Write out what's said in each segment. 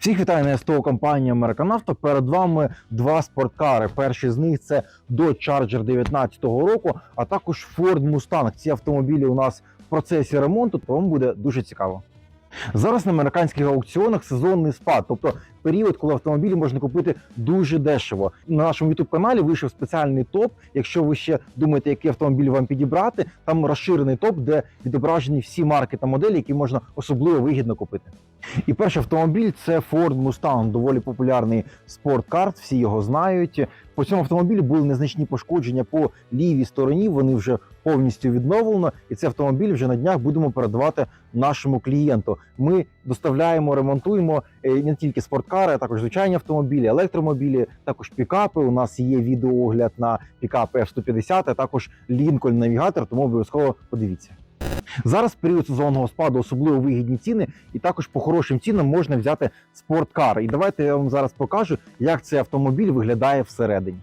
Всіх вітаю на СТО компанія Американавто. Перед вами два спорткари. Перший з них це Dodge Charger 19-го року, а також Ford Mustang. Ці автомобілі у нас в процесі ремонту, тому буде дуже цікаво. Зараз на американських аукціонах сезонний спад, тобто період, коли автомобілі можна купити дуже дешево. На нашому youtube каналі вийшов спеціальний топ. Якщо ви ще думаєте, який автомобіль вам підібрати, там розширений топ, де відображені всі марки та моделі, які можна особливо вигідно купити. І перший автомобіль це Ford Mustang, доволі популярний спорткар, всі його знають. По цьому автомобілі були незначні пошкодження по лівій стороні. Вони вже повністю відновлено, і цей автомобіль вже на днях будемо передавати нашому клієнту. Ми доставляємо, ремонтуємо е, не тільки спорткари, а також звичайні автомобілі, електромобілі, також пікапи. У нас є відеоогляд на пікап F-150, а також Lincoln навігатор, тому обов'язково подивіться. Зараз період сезонного спаду особливо вигідні ціни, і також по хорошим цінам можна взяти спорткар. І давайте я вам зараз покажу, як цей автомобіль виглядає всередині.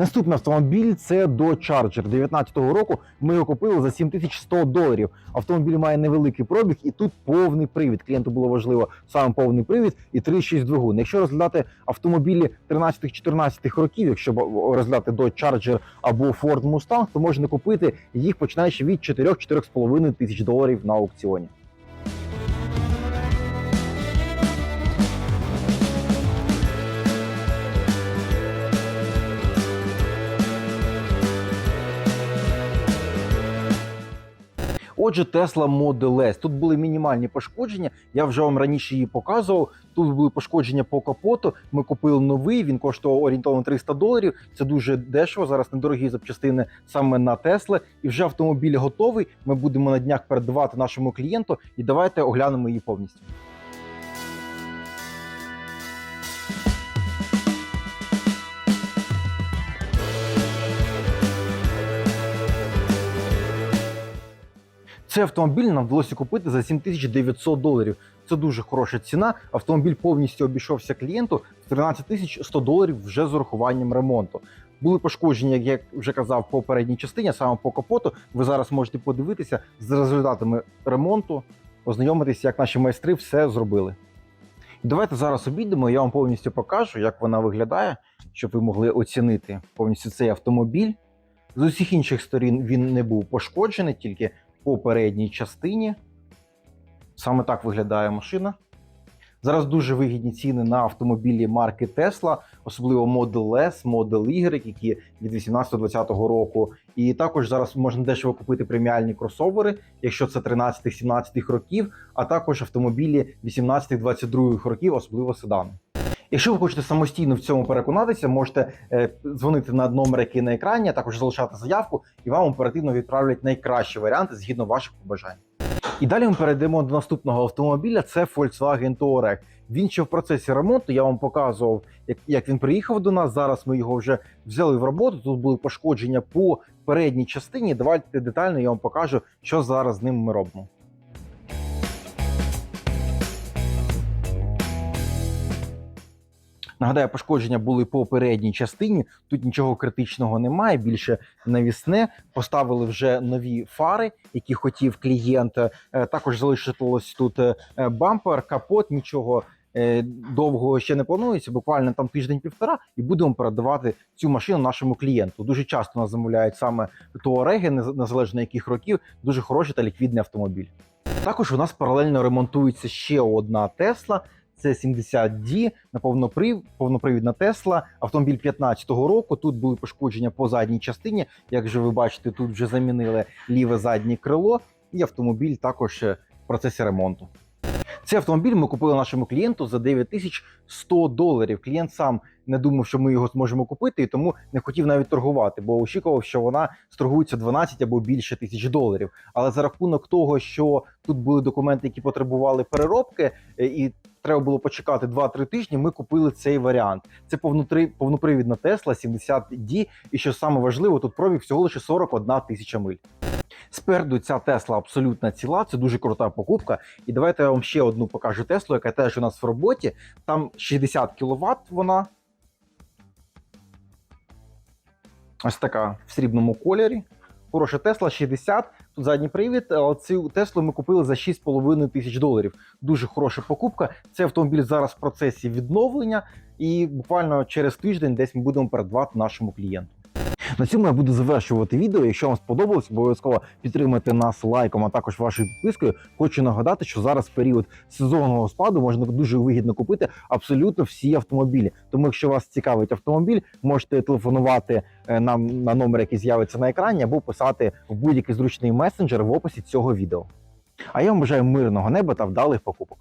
Наступний автомобіль це Dodge Charger 19-го року. Ми його купили за 7100 доларів. Автомобіль має невеликий пробіг, і тут повний привід. Клієнту було важливо саме повний привід і 3,6 двигун. Якщо розглядати автомобілі 13-14 років, якщо розглядати Dodge Charger або Ford Mustang, то можна купити їх починаючи від 4-4,5 тисяч доларів на аукціоні. Отже, Tesla Model S. Тут були мінімальні пошкодження. Я вже вам раніше її показував. Тут були пошкодження по капоту. Ми купили новий. Він коштував орієнтовно 300 доларів. Це дуже дешево. Зараз недорогі запчастини саме на Tesla. І вже автомобіль готовий. Ми будемо на днях передавати нашому клієнту. І давайте оглянемо її повністю. Цей автомобіль нам вдалося купити за 7900 доларів. Це дуже хороша ціна. Автомобіль повністю обійшовся клієнту в 13 тисяч 100 доларів вже з урахуванням ремонту. Були пошкодження, як я вже казав, по передній частині, саме по капоту. Ви зараз можете подивитися з результатами ремонту, ознайомитися, як наші майстри все зробили. І давайте зараз обійдемо. Я вам повністю покажу, як вона виглядає, щоб ви могли оцінити повністю цей автомобіль. З усіх інших сторін він не був пошкоджений, тільки по передній частині. Саме так виглядає машина. Зараз дуже вигідні ціни на автомобілі марки Tesla, особливо Model S, Model Y, які від 18-20 року. І також зараз можна дешево купити преміальні кросовери, якщо це 13-17 років, а також автомобілі 18-22 років, особливо седани. Якщо ви хочете самостійно в цьому переконатися, можете е, дзвонити на номер, який на екрані, а також залишати заявку, і вам оперативно відправлять найкращі варіанти згідно ваших побажань. І далі ми перейдемо до наступного автомобіля. Це Volkswagen Touareg. Він ще в процесі ремонту. Я вам показував, як, як він приїхав до нас. Зараз ми його вже взяли в роботу. Тут були пошкодження по передній частині. Давайте детально я вам покажу, що зараз з ним ми робимо. Нагадаю, пошкодження були по передній частині. Тут нічого критичного немає. Більше навісне. Поставили вже нові фари, які хотів клієнт. Е, Також залишилось тут е, бампер, капот. Нічого е, довго ще не планується. Буквально там тиждень-півтора, і будемо передавати цю машину нашому клієнту. Дуже часто нас замовляють саме Туареги, незалежно яких років. Дуже хороший та ліквідний автомобіль. Також у нас паралельно ремонтується ще одна Тесла. Це 70D на повноприв... повнопривідна Тесла, автомобіль 15-го року. Тут були пошкодження по задній частині. Як же ви бачите, тут вже замінили ліве заднє крило, і автомобіль також е, в процесі ремонту. Цей автомобіль ми купили нашому клієнту за 9100 доларів. Клієнт сам не думав, що ми його зможемо купити, і тому не хотів навіть торгувати, бо очікував, що вона сторгується 12 або більше тисяч доларів. Але за рахунок того, що тут були документи, які потребували переробки, е, і треба було почекати 2-3 тижні, ми купили цей варіант. Це повнопривідна Tesla 70D, і що саме важливо, тут пробіг всього лише 41 тисяча миль. Спереду ця Тесла абсолютно ціла, це дуже крута покупка. І давайте я вам ще одну покажу Теслу, яка теж у нас в роботі. Там 60 кВт вона. Ось така в срібному кольорі. Хороша Тесла 60, тут задній привід. Цю Теслу ми купили за 6,5 тисяч доларів. Дуже хороша покупка. Цей автомобіль зараз в процесі відновлення, і буквально через тиждень десь ми будемо передавати нашому клієнту. На цьому я буду завершувати відео. Якщо вам сподобалось, обов'язково підтримайте нас лайком, а також вашою підпискою. Хочу нагадати, що зараз період сезонного спаду можна дуже вигідно купити абсолютно всі автомобілі. Тому, якщо вас цікавить автомобіль, можете телефонувати е, нам на номер, який з'явиться на екрані, або писати в будь-який зручний месенджер в описі цього відео. А я вам бажаю мирного неба та вдалих покупок.